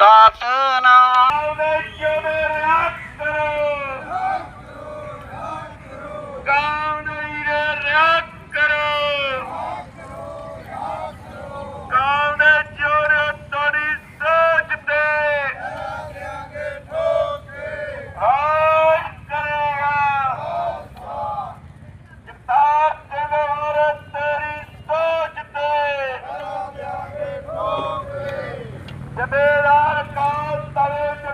காட்டுனா ਜਬੇਦਾਰ ਕਾਲ ਤਲੇ